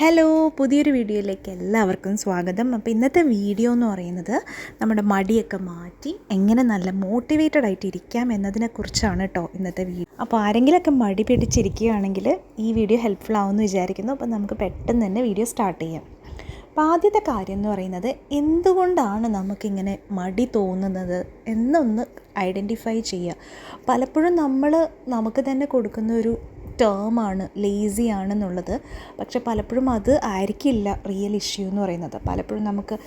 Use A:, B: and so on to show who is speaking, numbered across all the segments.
A: Hello പുതിയൊരു വീഡിയോയിലേക്ക് എല്ലാവർക്കും സ്വാഗതം. അപ്പോൾ ഇന്നത്തെ വീഡിയോ എന്ന് പറയുന്നത് നമ്മുടെ മടിയൊക്കെ മാറ്റി എങ്ങനെ നല്ല മോട്ടിവേറ്റഡ് ആയിട്ട് ഇരിക്കാം എന്നതിനെക്കുറിച്ചാണ് കേട്ടോ ഇന്നത്തെ വീഡിയോ. അപ്പോൾ ആരെങ്കിലുമൊക്കെ മടി പിടിച്ചിരിക്കുകയാണെങ്കിൽ ഈ വീഡിയോ ഹെൽപ്ഫുൾ ആവുമെന്ന് വിചാരിക്കുന്നു. അപ്പോൾ നമുക്ക് പെട്ടെന്ന് തന്നെ വീഡിയോ സ്റ്റാർട്ട് ചെയ്യാം. അപ്പോൾ ആദ്യത്തെ കാര്യം എന്ന് പറയുന്നത് എന്തുകൊണ്ടാണ് നമുക്കിങ്ങനെ മടി തോന്നുന്നത് എന്നൊന്ന് ഐഡന്റിഫൈ ചെയ്യുക. പലപ്പോഴും നമ്മൾ നമുക്ക് തന്നെ കൊടുക്കുന്ന ഒരു ടേമാണ് ലേസി ആണെന്നുള്ളത്. പക്ഷെ പലപ്പോഴും അത് ആയിരിക്കില്ല റിയൽ ഇഷ്യൂ എന്ന് പറയുന്നത്. പലപ്പോഴും നമുക്ക്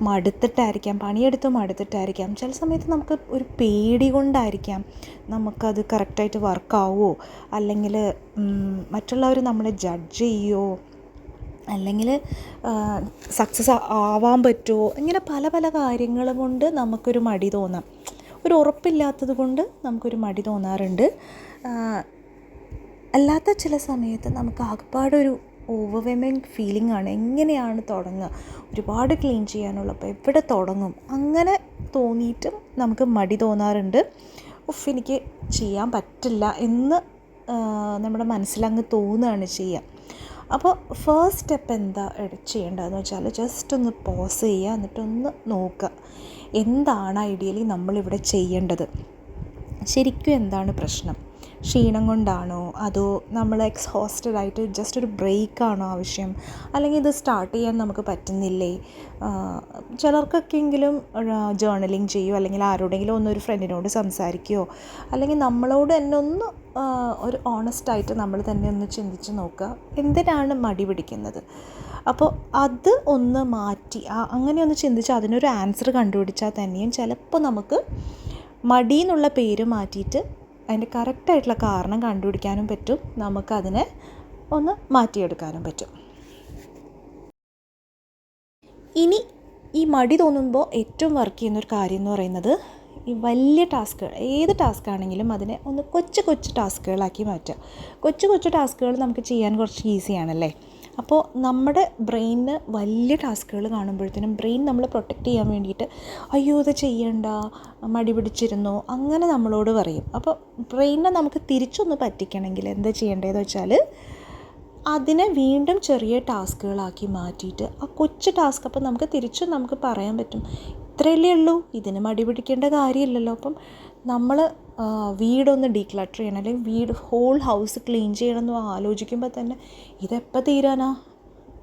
A: മടുത്തിട്ടായിരിക്കാം പണിയെടുത്ത് മടുത്തിട്ടായിരിക്കാം. ചില സമയത്ത് നമുക്ക് ഒരു പേടി കൊണ്ടായിരിക്കാം നമുക്കത് കറക്റ്റായിട്ട് വർക്കാവുമോ അല്ലെങ്കിൽ മറ്റുള്ളവർ നമ്മളെ ജഡ്ജ് ചെയ്യുമോ അല്ലെങ്കിൽ സക്സസ് ആവാൻ പറ്റുമോ ഇങ്ങനെ പല പല കാര്യങ്ങൾ കൊണ്ട് നമുക്കൊരു മടി തോന്നാം. ഒരു ഉറപ്പില്ലാത്തത് കൊണ്ട് നമുക്കൊരു മടി തോന്നാറുണ്ട്. അല്ലാത്ത ചില സമയത്ത് നമുക്ക് ആകപ്പാടൊരു ഓവർവെമിങ് ഫീലിംഗ് ആണ്. എങ്ങനെയാണ് തുടങ്ങുക? ഒരുപാട് ക്ലീൻ ചെയ്യാനുള്ളപ്പോൾ എവിടെ തുടങ്ങും? അങ്ങനെ തോന്നിയിട്ടും നമുക്ക് മടി തോന്നാറുണ്ട്. ഉഫ് എനിക്ക് ചെയ്യാൻ പറ്റില്ല എന്ന് നമ്മുടെ മനസ്സിലങ്ങ് തോന്നുകയാണ് ചെയ്യുക. അപ്പോൾ ഫസ്റ്റ് സ്റ്റെപ്പ് എന്താ ചെയ്യേണ്ടതെന്ന് വെച്ചാൽ ജസ്റ്റ് ഒന്ന് പോസ് ചെയ്യുക എന്നിട്ടൊന്ന് നോക്കുക. എന്താണ് ഐഡിയലി നമ്മളിവിടെ ചെയ്യേണ്ടത്? ശരിക്കും എന്താണ് പ്രശ്നം? ക്ഷീണം കൊണ്ടാണോ? അതോ നമ്മൾ എക്സ്ഹോസ്റ്റഡ് ആയിട്ട് ജസ്റ്റ് ഒരു ബ്രേക്കാണോ ആവശ്യം? അല്ലെങ്കിൽ ഇത് സ്റ്റാർട്ട് ചെയ്യാൻ നമുക്ക് പറ്റുന്നില്ലേ? ചിലർക്കൊക്കെയെങ്കിലും ജേർണലിങ് ചെയ്യുമോ അല്ലെങ്കിൽ ആരോടെങ്കിലും ഒന്ന് ഒരു ഫ്രണ്ടിനോട് സംസാരിക്കുകയോ അല്ലെങ്കിൽ നമ്മളോട് തന്നെ ഒന്ന് ഒരു ഓണസ്റ്റായിട്ട് നമ്മൾ തന്നെ ഒന്ന് ചിന്തിച്ച് നോക്കുക. എന്തിനാണ് മടി പിടിക്കുന്നത്? അപ്പോൾ അത് ഒന്ന് മാറ്റി അങ്ങനെ ഒന്ന് ചിന്തിച്ച് അതിനൊരു ആൻസർ കണ്ടുപിടിച്ചാൽ തന്നെയും ചിലപ്പോൾ നമുക്ക് മടി എന്നുള്ള പേര് മാറ്റിയിട്ട് അതിന്റെ കറക്റ്റായിട്ടുള്ള കാരണം കണ്ടുപിടിക്കാനും പറ്റും. നമുക്കതിനെ ഒന്ന് മാറ്റിയെടുക്കാനും പറ്റും. ഇനി ഈ മടി തോന്നുമ്പോൾ ഏറ്റവും വർക്ക് ചെയ്യുന്ന ഒരു കാര്യം എന്ന് പറയുന്നത് ഈ വലിയ ടാസ്കുകൾ ഏത് ടാസ്ക് ആണെങ്കിലും അതിനെ ഒന്ന് കൊച്ചു കൊച്ചു ടാസ്കുകളാക്കി മാറ്റുക. കൊച്ചു കൊച്ചു ടാസ്കുകൾ നമുക്ക് ചെയ്യാൻ കുറച്ച് ഈസിയാണല്ലേ അപ്പോൾ നമ്മുടെ ബ്രെയിനിന് വലിയ ടാസ്കുകൾ കാണുമ്പോഴത്തേനും ബ്രെയിൻ നമ്മളെ പ്രൊട്ടക്റ്റ് ചെയ്യാൻ വേണ്ടിയിട്ട് അയ്യോ ഇത് ചെയ്യണ്ട മടി പിടിച്ചിരുന്നു അങ്ങനെ നമ്മളോട് പറയും. അപ്പോൾ ബ്രെയിനിനെ നമുക്ക് തിരിച്ചൊന്ന് പറ്റിക്കണമെങ്കിൽ എന്താ ചെയ്യേണ്ടതെന്ന് വെച്ചാൽ അതിനെ വീണ്ടും ചെറിയ ടാസ്കുകളാക്കി മാറ്റിയിട്ട് ആ കൊച്ചു ടാസ്ക് അപ്പോൾ നമുക്ക് തിരിച്ചും നമുക്ക് പറയാൻ പറ്റും. ഇത്രയല്ലേ ഉള്ളൂ ഇതിന് മടി പിടിക്കേണ്ട കാര്യമില്ലല്ലോ. അപ്പം നമ്മൾ വീടൊന്ന് ഡീക്ലട്ടർ ചെയ്യണം. അല്ലെങ്കിൽ വീട് ഹോൾ ഹൗസ് ക്ലീൻ ചെയ്യണം എന്ന് ആലോചിക്കുമ്പോൾ തന്നെ ഇതെപ്പോൾ തീരാനാ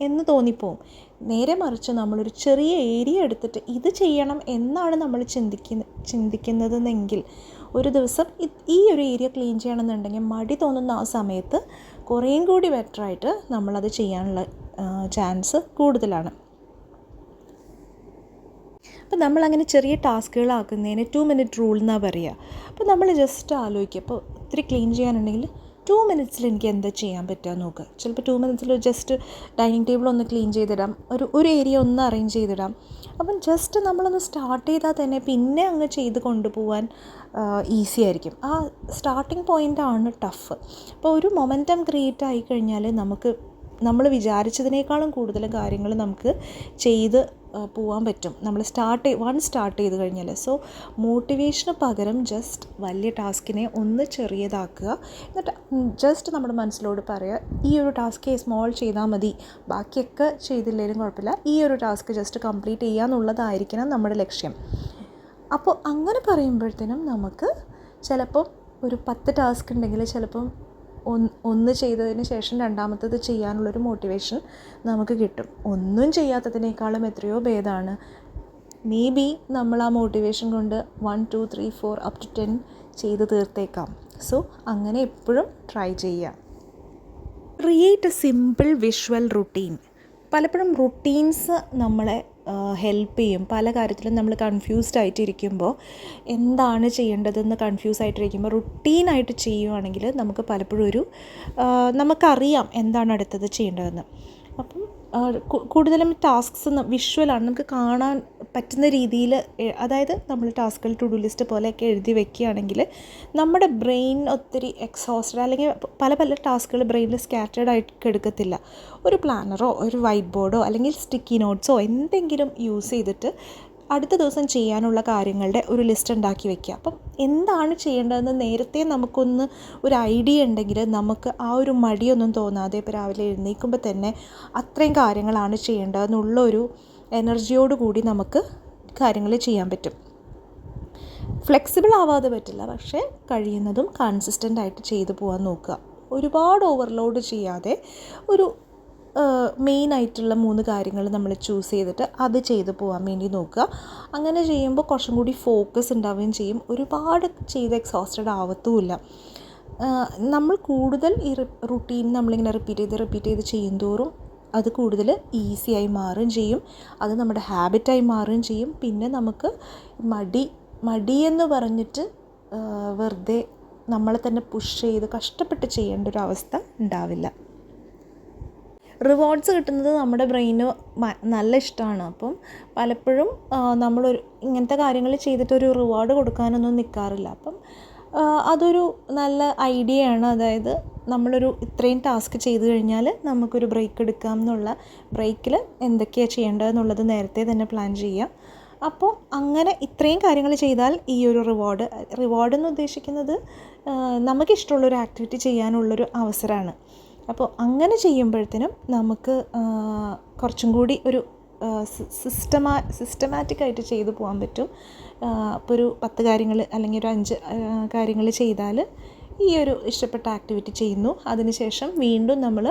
A: എന്ന് തോന്നിപ്പോവും. നേരെ മറിച്ച് നമ്മളൊരു ചെറിയ ഏരിയ എടുത്തിട്ട് ഇത് ചെയ്യണം എന്നാണ് നമ്മൾ ചിന്തിക്കുന്ന ചിന്തിക്കുന്നതെന്നെങ്കിൽ ഒരു ദിവസം ഈ ഒരു ഏരിയ ക്ലീൻ ചെയ്യണമെന്നുണ്ടെങ്കിൽ മടി തോന്നുന്ന ആ സമയത്ത് കുറേയും കൂടി ബെറ്ററായിട്ട് നമ്മളത് ചെയ്യാനുള്ള ചാൻസ് കൂടുതലാണ്. അപ്പോൾ നമ്മളങ്ങനെ ചെറിയ ടാസ്കുകളാക്കുന്നതിന് ടു മിനിറ്റ് റൂൾ എന്നാണ് പറയുക അപ്പോൾ നമ്മൾ ജസ്റ്റ് ആലോചിക്കുക അപ്പോൾ ഒത്തിരി ക്ലീൻ ചെയ്യാനുണ്ടെങ്കിൽ ടു മിനിറ്റ്സിൽ എനിക്ക് എന്താ ചെയ്യാൻ പറ്റുക നോക്കുക ചിലപ്പോൾ ടു മിനിറ്റ്സിൽ ജസ്റ്റ് ഡൈനിങ് ടേബിൾ ഒന്ന് ക്ലീൻ ചെയ്തിടാം. ഒരു ഒരു ഏരിയ ഒന്ന് അറേഞ്ച് ചെയ്തിടാം. അപ്പം ജസ്റ്റ് നമ്മളൊന്ന് സ്റ്റാർട്ട് ചെയ്താൽ തന്നെ പിന്നെ അങ്ങ് ചെയ്ത് കൊണ്ടുപോകാൻ ഈസി ആയിരിക്കും. ആ സ്റ്റാർട്ടിങ് ആണ് ടഫ് അപ്പോൾ ഒരു മൊമെന്റം ക്രിയേറ്റ് ആയി കഴിഞ്ഞാൽ നമുക്ക് നമ്മൾ വിചാരിച്ചതിനേക്കാളും കൂടുതൽ കാര്യങ്ങൾ നമുക്ക് ചെയ്ത് പോകാൻ പറ്റും. നമ്മൾ സ്റ്റാർട്ട് വൺ സ്റ്റാർട്ട് ചെയ്ത് കഴിഞ്ഞാൽ സോ മോട്ടിവേഷന് പകരം ജസ്റ്റ് വലിയ ടാസ്കിനെ ഒന്ന് ചെറിയതാക്കുക. എന്നിട്ട് ജസ്റ്റ് നമ്മുടെ മനസ്സിലോട് പറയുക ഈ ഒരു ടാസ്ക് സ്മോൾ ചെയ്താൽ മതി. ബാക്കിയൊക്കെ ചെയ്തില്ലെങ്കിലും കുഴപ്പമില്ല. ഈ ഒരു ടാസ്ക് ജസ്റ്റ് കംപ്ലീറ്റ് ചെയ്യാന്നുള്ളതായിരിക്കണം നമ്മുടെ ലക്ഷ്യം. അപ്പോൾ അങ്ങനെ പറയുമ്പോഴത്തേനും നമുക്ക് ചിലപ്പം ഒരു പത്ത് ടാസ്ക് ഉണ്ടെങ്കിൽ ചിലപ്പം ഒന്ന് ചെയ്തതിന് ശേഷം രണ്ടാമത്തത് ചെയ്യാനുള്ളൊരു മോട്ടിവേഷൻ നമുക്ക് കിട്ടും. ഒന്നും ചെയ്യാത്തതിനേക്കാളും എത്രയോ ഭേദമാണ് മേ ബി നമ്മൾ ആ മോട്ടിവേഷൻ കൊണ്ട് one two three four up to ten ചെയ്ത് തീർത്തേക്കാം. സോ അങ്ങനെ എപ്പോഴും ട്രൈ ചെയ്യാം. Create a simple visual routine പലപ്പോഴും റുട്ടീൻസ് നമ്മളെ ഹെൽപ്പ് ചെയ്യും. പല കാര്യത്തിലും നമ്മൾ കൺഫ്യൂസ്ഡ് ആയിട്ടിരിക്കുമ്പോൾ എന്താണ് ചെയ്യേണ്ടതെന്ന് കൺഫ്യൂസ് ആയിട്ടിരിക്കുമ്പോൾ റുട്ടീനായിട്ട് ചെയ്യുവാണെങ്കിൽ നമുക്ക് പലപ്പോഴും ഒരു നമുക്കറിയാം എന്താണ് അടുത്തത് ചെയ്യേണ്ടതെന്ന്. അപ്പം കൂടുതലും ടാസ്ക്സ് വിഷ്വലാണ്. നമുക്ക് കാണാൻ പറ്റുന്ന രീതിയിൽ അതായത് നമ്മൾ ടാസ്കുകൾ ടു ഡു ലിസ്റ്റ് പോലെയൊക്കെ എഴുതി വെക്കുകയാണെങ്കിൽ നമ്മുടെ ബ്രെയിൻ ഒത്തിരി എക്സോസ്റ്റഡ് അല്ലെങ്കിൽ പല പല ടാസ്കുകൾ ബ്രെയിനിൽ സ്കാറ്റേഡ് ആയിട്ട് എടുക്കത്തില്ല. ഒരു പ്ലാനറോ ഒരു വൈറ്റ് ബോർഡോ അല്ലെങ്കിൽ സ്റ്റിക്കി നോട്ട്സോ എന്തെങ്കിലും യൂസ് ചെയ്തിട്ട് അടുത്ത ദിവസം ചെയ്യാനുള്ള കാര്യങ്ങളുടെ ഒരു ലിസ്റ്റ് ഉണ്ടാക്കി വെക്കുക. അപ്പം എന്താണ് ചെയ്യേണ്ടതെന്ന് നേരത്തെ നമുക്കൊന്ന് ഒരു ഐഡിയ ഉണ്ടെങ്കിൽ നമുക്ക് ആ ഒരു മടിയൊന്നും തോന്നാതെ ഇപ്പോൾ രാവിലെ എഴുന്നേൽക്കുമ്പോൾ തന്നെ അത്രയും കാര്യങ്ങളാണ് ചെയ്യേണ്ടതെന്നുള്ള ഒരു എനർജിയോട് കൂടി നമുക്ക് കാര്യങ്ങൾ ചെയ്യാൻ പറ്റും. ഫ്ലെക്സിബിൾ ആവാതെ പറ്റില്ല പക്ഷേ കഴിയുന്നതും കൺസിസ്റ്റന്റ് ആയിട്ട് ചെയ്തു പോകാൻ നോക്കുക. ഒരുപാട് ഓവർലോഡ് ചെയ്യാതെ ഒരു മെയിൻ ആയിട്ടുള്ള മൂന്ന് കാര്യങ്ങൾ നമ്മൾ ചൂസ് ചെയ്തിട്ട് അത് ചെയ്ത് പോകാൻ വേണ്ടി നോക്കുക. അങ്ങനെ ചെയ്യുമ്പോൾ കുറച്ചും കൂടി ഫോക്കസ് ഉണ്ടാവുകയും ചെയ്യും. ഒരുപാട് ചെയ്ത് എക്സോസ്റ്റഡ് ആവത്തുമില്ല. നമ്മൾ കൂടുതൽ ഈ റുട്ടീൻ നമ്മളിങ്ങനെ റിപ്പീറ്റ് ചെയ്ത് റിപ്പീറ്റ് ചെയ്ത് ചെയ്യും തോറും അത് കൂടുതൽ ഈസിയായി മാറുകയും ചെയ്യും. അത് നമ്മുടെ ഹാബിറ്റായി മാറുകയും ചെയ്യും. പിന്നെ നമുക്ക് മടി മടിയെന്ന് പറഞ്ഞിട്ട് വെറുതെ നമ്മളെ തന്നെ പുഷ് ചെയ്ത് കഷ്ടപ്പെട്ട് ചെയ്യേണ്ട ഒരു അവസ്ഥ ഉണ്ടാവില്ല. റിവാർഡ്സ് കിട്ടുന്നത് നമ്മുടെ ബ്രെയിന് നല്ല ഇഷ്ടമാണ്. അപ്പം പലപ്പോഴും നമ്മളൊരു ഇങ്ങനത്തെ കാര്യങ്ങൾ ചെയ്തിട്ട് ഒരു റിവാർഡ് കൊടുക്കാനൊന്നും നിൽക്കാറില്ല അപ്പം അതൊരു നല്ല ഐഡിയയാണ് അതായത് നമ്മളൊരു ഇത്രയും ടാസ്ക് ചെയ്തു കഴിഞ്ഞാൽ നമുക്കൊരു ബ്രേക്ക് എടുക്കാം എന്നുള്ള ബ്രേക്കിൽ എന്തൊക്കെയാണ് ചെയ്യേണ്ടതെന്നുള്ളത് നേരത്തെ തന്നെ പ്ലാൻ ചെയ്യാം. അപ്പോൾ അങ്ങനെ ഇത്രയും കാര്യങ്ങൾ ചെയ്താൽ ഈ ഒരു റിവാർഡ് റിവാർഡ് എന്ന് ഉദ്ദേശിക്കുന്നത് നമുക്കിഷ്ടമുള്ളൊരു ആക്ടിവിറ്റി ചെയ്യാനുള്ളൊരു അവസരമാണ് അപ്പോൾ അങ്ങനെ ചെയ്യുമ്പോഴത്തേനും നമുക്ക് കുറച്ചും കൂടി ഒരു സിസ്റ്റമാ സിസ്റ്റമാറ്റിക്കായിട്ട് ചെയ്തു പോകാൻ പറ്റും. അപ്പോൾ ഒരു പത്ത് കാര്യങ്ങൾ അല്ലെങ്കിൽ ഒരു അഞ്ച് കാര്യങ്ങൾ ചെയ്താൽ ഈ ഒരു ഇഷ്ടപ്പെട്ട ആക്ടിവിറ്റി ചെയ്യുന്നു. അതിനുശേഷം വീണ്ടും നമ്മൾ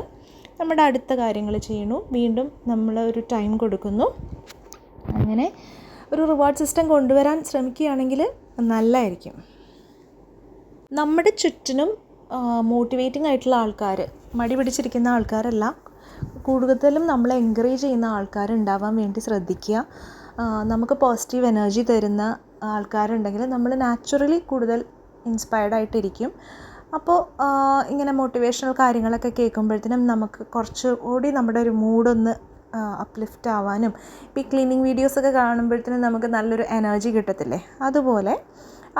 A: നമ്മുടെ അടുത്ത കാര്യങ്ങൾ ചെയ്യുന്നു. വീണ്ടും നമ്മൾ ഒരു ടൈം കൊടുക്കുന്നു. അങ്ങനെ ഒരു റിവാർഡ് സിസ്റ്റം കൊണ്ടുവരാൻ ശ്രമിക്കുകയാണെങ്കിൽ നല്ലതായിരിക്കും. നമ്മുടെ ചുറ്റിനും മോട്ടിവേറ്റിംഗ് ആയിട്ടുള്ള ആൾക്കാർ മടി പിടിച്ചിരിക്കുന്ന ആൾക്കാരല്ല. കൂടുതലും നമ്മളെ എൻകറേജ് ചെയ്യുന്ന ആൾക്കാരുണ്ടാവാൻ വേണ്ടി ശ്രദ്ധിക്കുക. നമുക്ക് പോസിറ്റീവ് എനർജി തരുന്ന ആൾക്കാരുണ്ടെങ്കിൽ നമ്മൾ നാച്ചുറലി കൂടുതൽ ഇൻസ്പയർഡ് ആയിട്ടിരിക്കും. അപ്പോൾ ഇങ്ങനെ മോട്ടിവേഷണൽ കാര്യങ്ങളൊക്കെ കേൾക്കുമ്പോഴത്തേനും നമുക്ക് കുറച്ചുകൂടി നമ്മുടെ ഒരു മൂഡൊന്ന് അപ്ലിഫ്റ്റ് ആവാനും. ഇപ്പോൾ ഈ ക്ലീനിങ് വീഡിയോസൊക്കെ കാണുമ്പോഴത്തേനും നമുക്ക് നല്ലൊരു എനർജി കിട്ടത്തില്ലേ? അതുപോലെ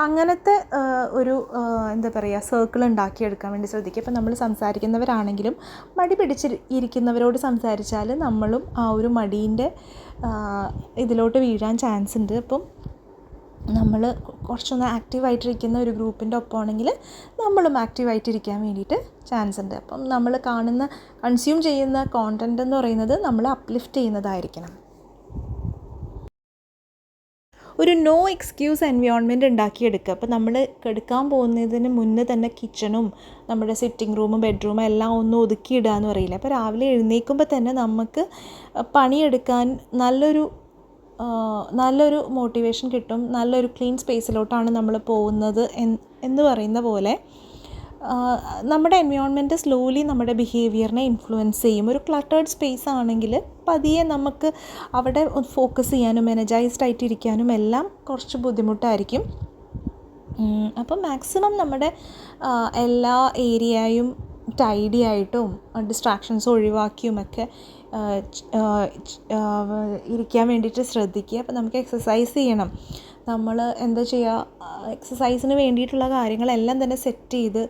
A: അങ്ങനത്തെ ഒരു എന്താ പറയുക സർക്കിൾ ഉണ്ടാക്കിയെടുക്കാൻ വേണ്ടി ശ്രദ്ധിക്കുക. ഇപ്പം നമ്മൾ സംസാരിക്കുന്നവരാണെങ്കിലും മടി പിടിച്ച് ഇരിക്കുന്നവരോട് സംസാരിച്ചാൽ നമ്മളും ആ ഒരു മടീന്റെ ഇതിലോട്ട് വീഴാൻ ചാൻസ് ഉണ്ട്. അപ്പം നമ്മൾ കുറച്ചൊന്ന് ആക്റ്റീവായിട്ടിരിക്കുന്ന ഒരു ഗ്രൂപ്പിന്റെ ഒപ്പമാണെങ്കിൽ നമ്മളും ആക്റ്റീവായിട്ടിരിക്കാൻ വേണ്ടിയിട്ട് ചാൻസ് ഉണ്ട്. അപ്പം നമ്മൾ കാണുന്ന കൺസ്യൂം ചെയ്യുന്ന കോണ്ടന്റ് എന്ന് പറയുന്നത് നമ്മൾ അപ്ലിഫ്റ്റ് ചെയ്യുന്നതായിരിക്കണം. ഒരു നോ എക്സ്ക്യൂസ് എൻവയോൺമെന്റ് ഉണ്ടാക്കിയെടുക്കുക. അപ്പോൾ നമ്മൾ എടുക്കാൻ പോകുന്നതിന് മുന്നേ തന്നെ കിച്ചണും നമ്മുടെ സിറ്റിംഗ് റൂമും ബെഡ്റൂമും എല്ലാം ഒന്ന് ഒതുക്കിയിടുക എന്ന് പറയില്ല? അപ്പോൾ രാവിലെ എഴുന്നേൽക്കുമ്പോൾ തന്നെ നമുക്ക് പണിയെടുക്കാൻ നല്ലൊരു നല്ലൊരു മോട്ടിവേഷൻ കിട്ടും നല്ലൊരു ക്ലീൻ സ്പേസിലോട്ടാണ് നമ്മൾ പോകുന്നത് എന്ന് പറയുന്ന പോലെ. നമ്മുടെ എൻവയോൺമെന്റ് സ്ലോലി നമ്മുടെ ബിഹേവിയറിനെ ഇൻഫ്ലുവൻസ് ചെയ്യും. ഒരു ക്ലട്ടേഡ് സ്പേസ് ആണെങ്കിൽ പതിയെ നമുക്ക് അവിടെ ഫോക്കസ് ചെയ്യാനും എനർജൈസ്ഡ് ആയിട്ടിരിക്കാനും എല്ലാം കുറച്ച് ബുദ്ധിമുട്ടായിരിക്കും. അപ്പോൾ മാക്സിമം നമ്മുടെ എല്ലാ ഏരിയയും ടൈഡി ആയിട്ടും ഡിസ്ട്രാക്ഷൻസ് ഒഴിവാക്കിയുമൊക്കെ ഇരിക്കാൻ വേണ്ടിയിട്ട് ശ്രദ്ധിക്കുക. അപ്പോൾ നമുക്ക് എക്സസൈസ് ചെയ്യണം. നമ്മൾ എന്താ ചെയ്യുക? എക്സസൈസിന് വേണ്ടിയിട്ടുള്ള കാര്യങ്ങളെല്ലാം തന്നെ സെറ്റ് ചെയ്ത്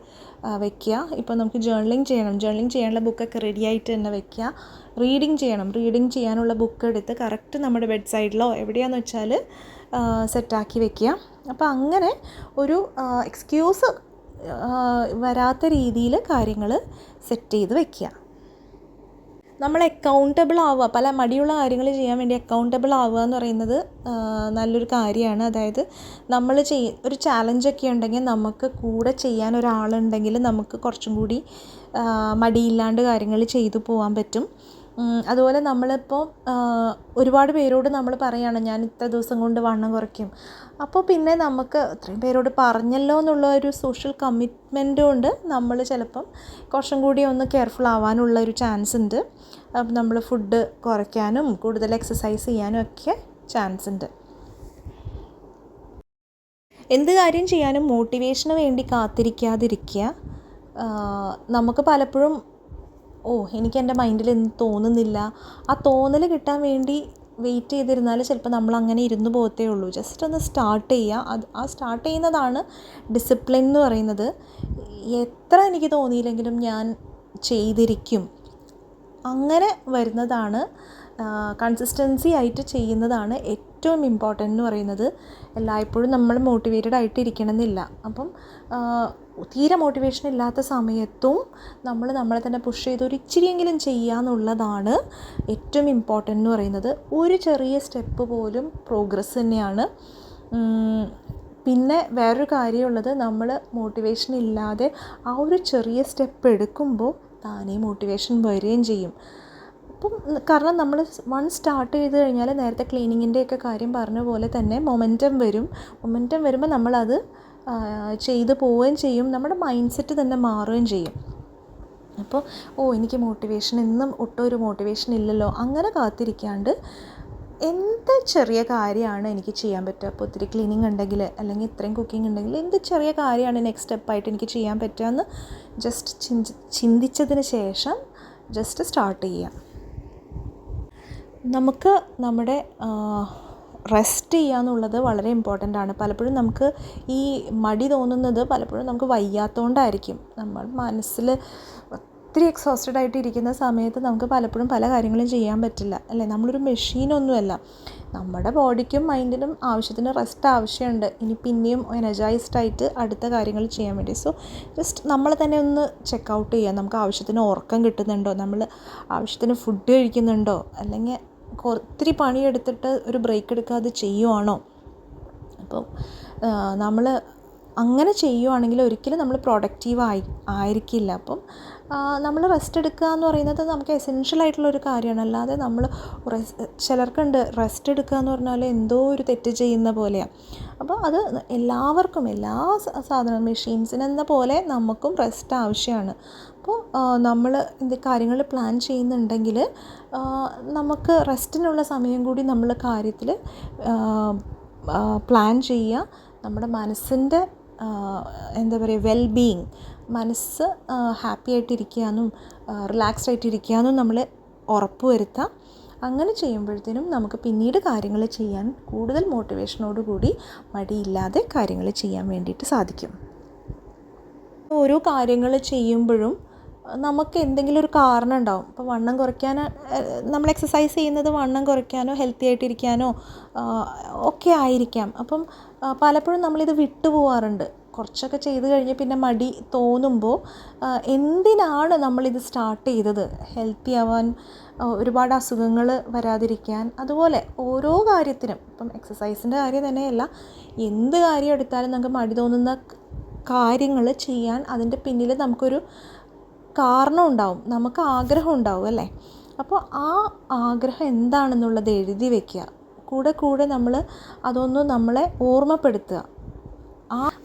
A: വെക്കുക. ഇപ്പോൾ നമുക്ക് ജേർണലിങ് ചെയ്യണം. ജേർണലിങ് ചെയ്യാനുള്ള ബുക്കൊക്കെ റെഡി ആയിട്ട് തന്നെ വെക്കുക. റീഡിങ് ചെയ്യണം. റീഡിങ് ചെയ്യാനുള്ള ബുക്ക് എടുത്ത് കറക്റ്റ് നമ്മുടെ ബെഡ് സൈഡിലോ എവിടെയാണെന്ന് വെച്ചാൽ സെറ്റാക്കി വെക്കുക. അപ്പോൾ അങ്ങനെ ഒരു എക്സ്ക്യൂസ് വരാത്ത രീതിയിൽ കാര്യങ്ങൾ സെറ്റ് ചെയ്ത് വെക്കുക. നമ്മൾ അക്കൗണ്ടബിൾ ആവുക. പല മടിയുള്ള കാര്യങ്ങൾ ചെയ്യാൻ വേണ്ടി അക്കൗണ്ടബിൾ ആവുക എന്ന് പറയുന്നത് നല്ലൊരു കാര്യമാണ്. അതായത് നമ്മൾ ചെയ് ഒരു ചാലഞ്ചൊക്കെ ഉണ്ടെങ്കിൽ നമുക്ക് കൂടെ ചെയ്യാൻ ഒരാളുണ്ടെങ്കിൽ നമുക്ക് കുറച്ചും കൂടി മടിയില്ലാണ്ട് കാര്യങ്ങൾ ചെയ്തു പോകാൻ പറ്റും. അതുപോലെ നമ്മളിപ്പോൾ ഒരുപാട് പേരോട് നമ്മൾ പറയുകയാണ് ഞാൻ ഇത്ര ദിവസം കൊണ്ട് വണ്ണം കുറയ്ക്കും. അപ്പോൾ പിന്നെ നമുക്ക് ഇത്രയും പേരോട് പറഞ്ഞല്ലോ എന്നുള്ള ഒരു സോഷ്യൽ കമ്മിറ്റ്മെന്റ് കൊണ്ട് നമ്മൾ ചിലപ്പം കുറച്ചും കൂടി ഒന്ന് കെയർഫുൾ ആവാനുള്ള ഒരു ചാൻസ് ഉണ്ട്. അപ്പം നമ്മൾ ഫുഡ് കുറയ്ക്കാനും കൂടുതൽ എക്സസൈസ് ചെയ്യാനും ഒക്കെ ചാൻസ് ഉണ്ട്. എന്ത് കാര്യം ചെയ്യാനും മോട്ടിവേഷന് വേണ്ടി കാത്തിരിക്കാതിരിക്കുക. നമുക്ക് പലപ്പോഴും ഓ എനിക്ക് എന്റെ മൈൻഡിൽ ഒന്നും തോന്നുന്നില്ല. ആ തോന്നൽ കിട്ടാൻ വേണ്ടി വെയിറ്റ് ചെയ്തിരുന്നാൽ ചിലപ്പോൾ നമ്മൾ അങ്ങനെ ഇരുന്ന് പോകത്തേ ഉള്ളൂ. ജസ്റ്റ് ഒന്ന് സ്റ്റാർട്ട് ചെയ്യുക അത് ആ സ്റ്റാർട്ട് ചെയ്യുന്നതാണ് ഡിസിപ്ലിൻ എന്ന് പറയുന്നത്. എത്ര എനിക്ക് തോന്നിയില്ലെങ്കിലും ഞാൻ ചെയ്തിരിക്കും. അങ്ങനെ വരുന്നതാണ് കൺസിസ്റ്റൻസി ആയിട്ട് ചെയ്യുന്നതാണ് ഏറ്റവും ഇമ്പോർട്ടന്റ് എന്ന് പറയുന്നത്. എല്ലായ്പ്പോഴും നമ്മൾ മോട്ടിവേറ്റഡ് ആയിട്ട് ഇരിക്കണമെന്നില്ല അപ്പം തീരെ മോട്ടിവേഷൻ ഇല്ലാത്ത സമയത്തും നമ്മൾ നമ്മളെ തന്നെ പുഷ് ചെയ്ത് ഒരു ഇച്ചിരിയെങ്കിലും ചെയ്യുക എന്നുള്ളതാണ് ഏറ്റവും ഇമ്പോർട്ടന്റ് എന്ന് പറയുന്നത്. ഒരു ചെറിയ സ്റ്റെപ്പ് പോലും പ്രോഗ്രസ് തന്നെയാണ്. പിന്നെ വേറൊരു കാര്യമുള്ളത് നമ്മൾ മോട്ടിവേഷൻ ഇല്ലാതെ ആ ഒരു ചെറിയ സ്റ്റെപ്പ് എടുക്കുമ്പോൾ താനേ മോട്ടിവേഷൻ വരികയും ചെയ്യും. അപ്പം കാരണം നമ്മൾ വൺ സ്റ്റാർട്ട് ചെയ്ത് കഴിഞ്ഞാൽ നേരത്തെ ക്ലീനിങ്ങിന്റെയൊക്കെ കാര്യം പറഞ്ഞ പോലെ തന്നെ മൊമെന്റം വരും. മൊമെന്റം വരുമ്പോൾ നമ്മളത് ചെയ്ത് പോവുകയും ചെയ്യും. നമ്മുടെ മൈൻഡ് സെറ്റ് തന്നെ മാറുകയും ചെയ്യും. അപ്പോൾ ഓ എനിക്ക് മോട്ടിവേഷൻ എന്നും ഒട്ടും ഒരു മോട്ടിവേഷൻ ഇല്ലല്ലോ. അങ്ങനെ കാത്തിരിക്കാണ്ട് എന്ത് ചെറിയ കാര്യമാണ് എനിക്ക് ചെയ്യാൻ പറ്റുക? അപ്പോൾ ഒത്തിരി ക്ലീനിങ് ഉണ്ടെങ്കിൽ അല്ലെങ്കിൽ ഇത്രയും കുക്കിംഗ് ഉണ്ടെങ്കിൽ എന്ത് ചെറിയ കാര്യമാണ് നെക്സ്റ്റ് സ്റ്റെപ്പായിട്ട് എനിക്ക് ചെയ്യാൻ പറ്റുക എന്ന് ജസ്റ്റ് ചിന്തി ചിന്തിച്ചതിന് ശേഷം ജസ്റ്റ് സ്റ്റാർട്ട് ചെയ്യാം നമുക്ക് നമ്മുടെ റെസ്റ്റ് ചെയ്യുക എന്നുള്ളത് വളരെ ഇമ്പോർട്ടന്റ് ആണ്. പലപ്പോഴും നമുക്ക് ഈ മടി തോന്നുന്നത് പലപ്പോഴും നമുക്ക് വയ്യാത്തതുകൊണ്ടായിരിക്കും നമ്മൾ മനസ്സിൽ ഒത്തിരി എക്സോസ്റ്റഡ് ആയിട്ട് ഇരിക്കുന്ന സമയത്ത് നമുക്ക് പലപ്പോഴും പല കാര്യങ്ങളും ചെയ്യാൻ പറ്റില്ല. അല്ലേ? നമ്മളൊരു മെഷീനൊന്നുമല്ല നമ്മുടെ ബോഡിക്കും മൈൻഡിനും ആവശ്യത്തിന് റെസ്റ്റ് ആവശ്യമുണ്ട്. ഇനി പിന്നെയും എനർജൈസ്ഡ് ആയിട്ട് അടുത്ത കാര്യങ്ങൾ ചെയ്യാൻ വേണ്ടി. സോ ജസ്റ്റ് നമ്മൾ തന്നെ ഒന്ന് ചെക്ക് ഔട്ട് ചെയ്യുക നമുക്ക് ആവശ്യത്തിന് ഉറക്കം കിട്ടുന്നുണ്ടോ? നമ്മൾ ആവശ്യത്തിന് ഫുഡ് കഴിക്കുന്നുണ്ടോ? അല്ലെങ്കിൽ ഒത്തിരി പണിയെടുത്തിട്ട് ഒരു ബ്രേക്ക് എടുക്കാതെ ചെയ്യുവാണോ? അപ്പം നമ്മൾ അങ്ങനെ ചെയ്യുവാണെങ്കിൽ ഒരിക്കലും നമ്മൾ പ്രൊഡക്റ്റീവ് ആയി ആയിരിക്കില്ല. അപ്പം നമ്മൾ റെസ്റ്റ് എടുക്കുക എന്ന് പറയുന്നത് നമുക്ക് എസെൻഷ്യൽ ആയിട്ടുള്ള ഒരു കാര്യമാണ്. അല്ലാതെ നമ്മൾ ചിലർക്കുണ്ട് റെസ്റ്റ് എടുക്കുക എന്ന് പറഞ്ഞാൽ എന്തോ ഒരു തെറ്റ് ചെയ്യുന്ന പോലെയാണ് അപ്പോൾ അത് എല്ലാവർക്കും എല്ലാ സാധനം മെഷീൻസിനെന്ന പോലെ നമുക്കും റെസ്റ്റ് ആവശ്യമാണ്. അപ്പോൾ നമ്മൾ എന്ത് കാര്യങ്ങൾ പ്ലാൻ ചെയ്യുന്നുണ്ടെങ്കിൽ നമുക്ക് റെസ്റ്റിനുള്ള സമയം കൂടി നമ്മൾ കാര്യത്തിൽ പ്ലാൻ ചെയ്യുക. നമ്മുടെ മനസ്സിന്റെ എന്താ പറയുക വെൽ ബീയിങ് മനസ്സ് ഹാപ്പി ആയിട്ടിരിക്കാനും റിലാക്സ്ഡ് ആയിട്ടിരിക്കാനും നമ്മൾ ഉറപ്പ് വരുത്താം. അങ്ങനെ ചെയ്യുമ്പോഴത്തേനും നമുക്ക് പിന്നീട് കാര്യങ്ങൾ ചെയ്യാൻ കൂടുതൽ മോട്ടിവേഷനോട് കൂടി മടിയില്ലാതെ കാര്യങ്ങൾ ചെയ്യാൻ വേണ്ടിയിട്ട് സാധിക്കും. ഓരോ കാര്യങ്ങൾ ചെയ്യുമ്പോഴും നമുക്ക് എന്തെങ്കിലും ഒരു കാരണം ഉണ്ടാവും. ഇപ്പോൾ വണ്ണം കുറയ്ക്കാൻ നമ്മൾ എക്സസൈസ് ചെയ്യുന്നത് വണ്ണം കുറയ്ക്കാനോ ഹെൽത്തി ആയിട്ടിരിക്കാനോ ഒക്കെ ആയിരിക്കാം. അപ്പം പലപ്പോഴും നമ്മളിത് വിട്ടു പോവാറുണ്ട് കുറച്ചൊക്കെ ചെയ്ത് കഴിഞ്ഞ് പിന്നെ മടി തോന്നുമ്പോൾ എന്തിനാണ് നമ്മളിത് സ്റ്റാർട്ട് ചെയ്തത്? ഹെൽത്തി ആവാൻ ഒരുപാട് അസുഖങ്ങൾ വരാതിരിക്കാൻ അതുപോലെ ഓരോ കാര്യത്തിനും ഇപ്പം എക്സസൈസിന്റെ കാര്യം തന്നെയല്ല എന്ത് കാര്യം എടുത്താലും നമുക്ക് മടി തോന്നുന്ന കാര്യങ്ങൾ ചെയ്യാൻ അതിന്റെ പിന്നിൽ നമുക്കൊരു കാരണം ഉണ്ടാവും നമുക്ക് ആഗ്രഹം ഉണ്ടാവും അല്ലേ? അപ്പോൾ ആ ആഗ്രഹം എന്താണെന്നുള്ളത് എഴുതി വയ്ക്കുക കൂടെ കൂടെ നമ്മൾ അതൊന്ന് നമ്മളെ ഓർമ്മപ്പെടുത്തുക.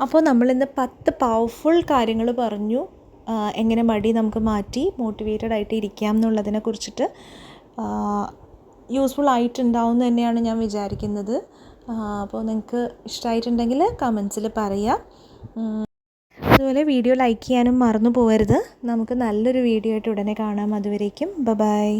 A: അപ്പോൾ നമ്മളിന്ന് പത്ത് പവർഫുൾ കാര്യങ്ങൾ പറഞ്ഞു. എങ്ങനെ മടി നമുക്ക് മാറ്റി മോട്ടിവേറ്റഡ് ആയിട്ട് ഇരിക്കാം എന്നുള്ളതിനെ കുറിച്ചിട്ട് യൂസ്ഫുൾ ആയിട്ടുണ്ടാവും തന്നെയാണ് ഞാൻ വിചാരിക്കുന്നത്. അപ്പോൾ നിങ്ങൾക്ക് ഇഷ്ടമായിട്ടുണ്ടെങ്കിൽ കമൻസിൽ പറയുക അതുപോലെ വീഡിയോ ലൈക്ക് ചെയ്യാനും മറന്നു പോകരുത് നമുക്ക് നല്ലൊരു വീഡിയോ ആയിട്ട് ഉടനെ കാണാം. അതുവരേക്കും ബ ബൈ